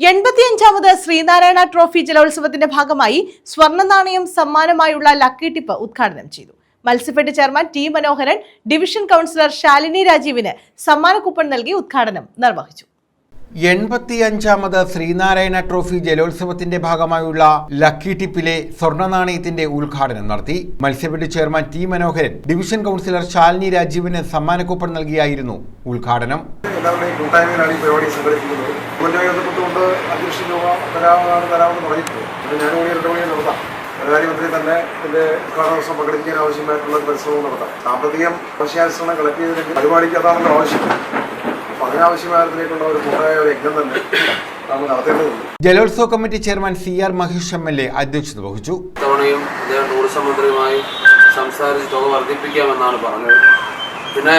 എൺപത്തിയഞ്ചാമത് Sreenarayana trophy ജലോത്സവത്തിന്റെ ഭാഗമായി സ്വർണ നാണയം സമ്മാനമായുള്ള ലക്കി ടിപ്പ് ഉദ്ഘാടനം ചെയ്തു. Matsyafed chairman T Manoharan division councillor Shalini രാജീവിന് സമ്മാന കൂപ്പൺ നൽകി ഉദ്ഘാടനം നിർവഹിച്ചു. എൺപത്തിയഞ്ചാമത് ശ്രീനാരായണ ട്രോഫി ജലോത്സവത്തിന്റെ ഭാഗമായുള്ള ലക്കി ടിപ്പിലെ സ്വർണ നാണയത്തിന്റെ ഉദ്ഘാടനം നടത്തി. മത്സ്യബന്ധി chairman T Manoharan division councillor Shalini രാജീവിന് സമ്മാനക്കൂപ്പൺ നൽകിയായിരുന്നു ഉദ്ഘാടനം. ധനകാര്യമന്ത്രി തന്നെ ഇതിന്റെ പങ്കെടുക്കാൻ ആവശ്യമായിട്ടുള്ള നടത്താം. സാമ്പത്തികം കളക്ട് ചെയ്തില്ലെങ്കിൽ പരിപാടിക്ക് അതാണല്ലോ ആവശ്യം. അതിനാവശ്യമായതിലേക്കുള്ള ഒരു കൂട്ടായ ഒരു യജ്ഞം തന്നെ നമ്മൾ നടത്തേണ്ടതുണ്ട്. ജലോത്സവ committee chairman C R Mahesh M L A അധ്യക്ഷത വഹിച്ചു. തവണയും അദ്ദേഹം ടൂറിസം മന്ത്രിയുമായി സംസാരിച്ച് തുക വർദ്ധിപ്പിക്കാമെന്നാണ് പറഞ്ഞത്. പിന്നെ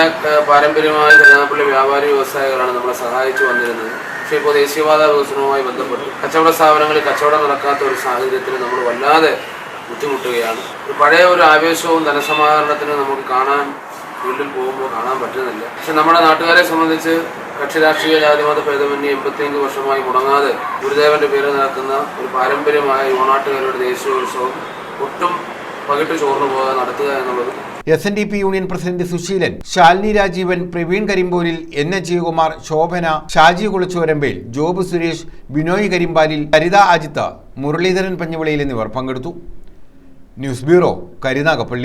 പാരമ്പര്യമായി കരുനാഗപ്പള്ളി വ്യാപാരി വ്യവസായികളാണ് നമ്മളെ സഹായിച്ചു വന്നിരുന്നത്. പക്ഷേ ഇപ്പോൾ ദേശീയപാത വികസനവുമായി ബന്ധപ്പെട്ട് കച്ചവട സ്ഥാപനങ്ങളിൽ കച്ചവടം നടക്കാത്ത ഒരു സാഹചര്യത്തിൽ നമ്മൾ വല്ലാതെ ബുദ്ധിമുട്ടുകയാണ്. പഴയ ഒരു ആവേശവും ധനസമാഹരണത്തിന് നമുക്ക് കാണാൻ ഫീൽഡിൽ പോകുമ്പോൾ കാണാൻ പറ്റുന്നില്ല. പക്ഷെ നമ്മുടെ നാട്ടുകാരെ സംബന്ധിച്ച് കക്ഷി രാഷ്ട്രീയ ജാതിമത ഭേദമന്യേ എൺപത്തിയഞ്ച് വർഷമായി മുടങ്ങാതെ ഗുരുദേവന്റെ പേരിൽ നടക്കുന്ന ഒരു പാരമ്പര്യമായ യുവനാട്ടുകാരുടെ ദേശീയോത്സവം ഒട്ടും പകിട്ട് ചോർന്നു പോകാതെ നടത്തുക എന്നുള്ളത് S N D P union president Susheelan Shalini Rajeevan Praveen Karimpolil N H Jayakumar Shobhana Shaji Kulachuvarambel Job Suresh Binoy Karimpalil Karitha Ajith Muraleedharan Panjivilayil എന്നിവർ പങ്കെടുത്തു. News bureau Karunagappally.